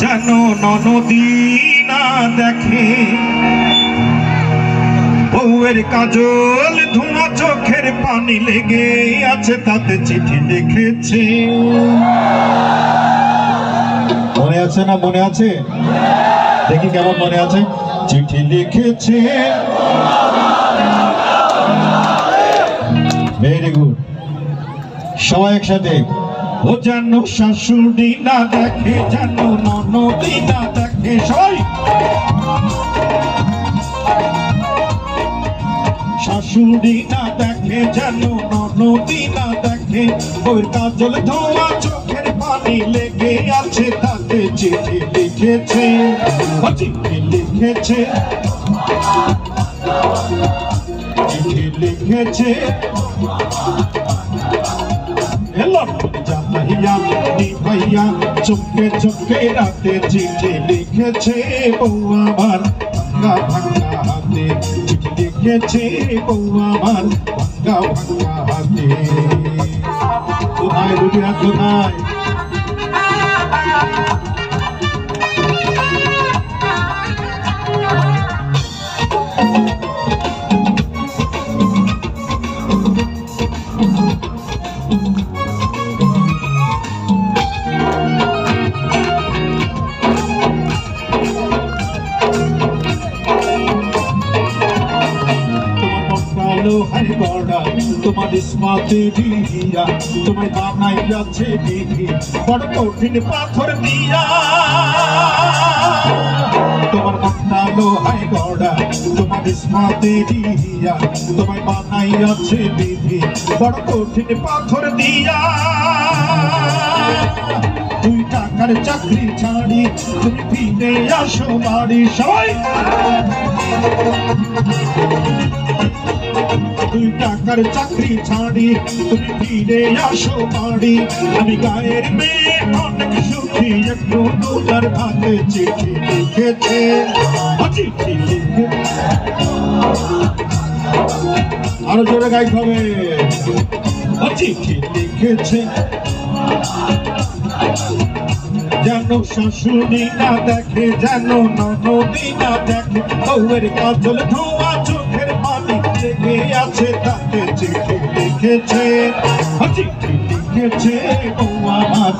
যেন ননদী না দেখে। বউয়ের কাজল ধোঁয়া চোখের পানি লেগে আছে, তাতে চিঠি লিখেছে। মনে আছে না মনে আছে? দেখি কেমন মনে আছে। চিঠি লিখেছে। ভেরি গুড সবাই একসাথে। ও যেন শাশুড়ি না দেখে, যেন ননদি না দেখে সবাই শাশুড়ি না দেখে, যেন ননদি না দেখে, ওর কাজল ধোয়া চোখের পানি লেগে আছে, তাতে চিঠি লিখেছে চিঠি লিখেছে। চিঠি লিখেছে। এলো জানাইয়া ভাইয়া, চুপকে চুপকে রাতে চিঠি লিখেছে বউ আমার, ভাঙ্গা ভাঙ্গা হাতে। চিঠি লিখেছে বউ আমার, ভাঙ্গা ভাঙ্গা হাতে। কোথায় হাত কোথায়? তোমার কালো হাই বড়া তোমার ইসমাতে দিয়া তোমায় যাচ্ছে বিধি, বড় কঠিন পাথর দিয়া। তোমার কালো হাই বড়া তোমার ইসমাতে দিয়া তোমায় যাচ্ছে বিধি, বড় কঠিন পাথর দিয়া। দুই টাকার চাকরি ছাড়ি, তুমি ফিরে আসো বাড়ি, সবাই। টাকার চাকরি ছাড়ি তুমি ফিরে আসো বাড়ি। আমি গায়ের মেয়ে, অনেক সুখী একটু দোলার ভাতে চিঠি লিখেছে। চিঠি লিখে আরও জোরে গাইতে হবে। চিঠি লিখেছে। যেন শাশুড়ি না দেখে, যেন ননদি না দেখে, বউয়ের কাজল ধোয়া লেগে আছে তাতে চিঠি লিখেছে? চিঠি লিখেছে বউ আমার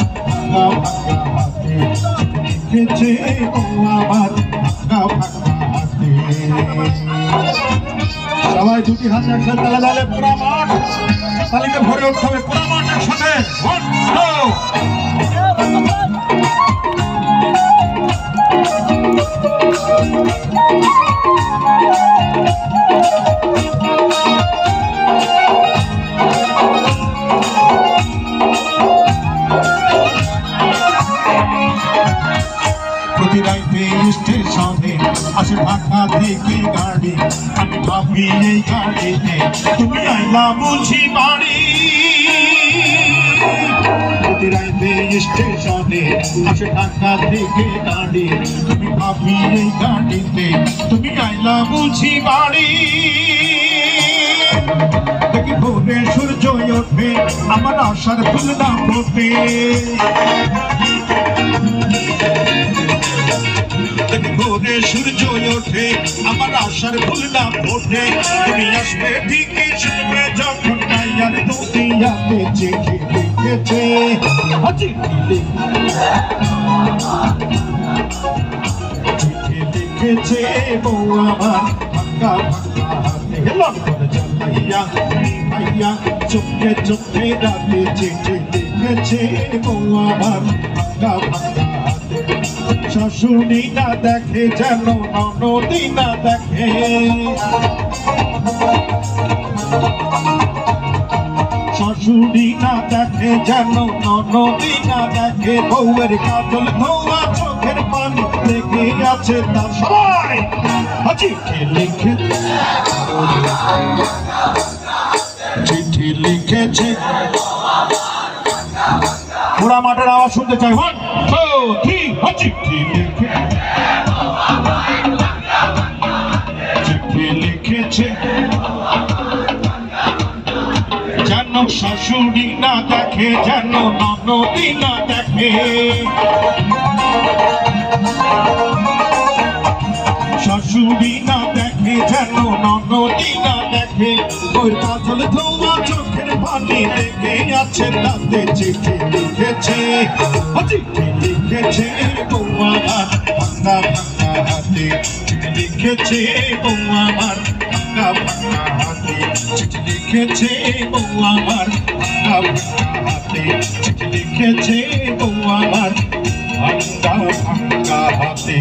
লিখেছে বউ আমার সবাই দুটি হাত একসাথে তালে তালে পুরা মাঠ। তালিকে ভরে উঠতে হবে পুরা মাঠ একসাথে। ঢাকা থেকে গাড়ি আমি এই গাড়িতে তুমি আইলা বুঝি বাড়ি। রাইতে স্টেশনে আসে ঢাকা থেকে গাড়ি। তুমি ভাবি এই গাড়িতে তুমি আইলা বুঝি বাড়ি। দেখি ভোরে সূর্য ওঠে, আমার আশার ফুল সূর্য ওঠে, আমার আশার ফুল না ফোটে। তুমি আসবে ঠিকই শুনবে যখন নাইয়ার দুনিয়াতে চিঠি লিখেছে। চিঠি লিখে- চিঠি লিখেছে, বউ আমার ভাঙ্গা চোখে চোখে রাতে চিঠি লিখেছে, বউ আমার ভাঙ্গা ভাঙ্গা শাশুড়ি না দেখে যেন ননদি না দেখে। শাশুড়ি না দেখে যেন ননদি না দেখে। বউয়ের কাজল ধোয়া চোখের পানি লেগে আছে তার সবাই। চিঠি লিখে। চিঠি লিখেছে। পুরা মাঠের আওয়াজ শুনতে চাই। ওয়ান যেন শাশুড়ি না দেখে যেন ননদি না দেখে শাশুড়ি না দেখে ওর কাজল ধোয়া চোখের পানি লেগে আছে তাতে চিঠি লিখেছে। চিঠি লিখেছে আমার ভাঙা ভাঙা হাতে। চিঠি লিখেছে আমার ভাঙা ভাঙা হাতে। চিঠি লিখেছে আমার ভাঙা ভাঙা হাতে। চিঠি লিখেছে আমার ভাঙা ভাঙা হাতে।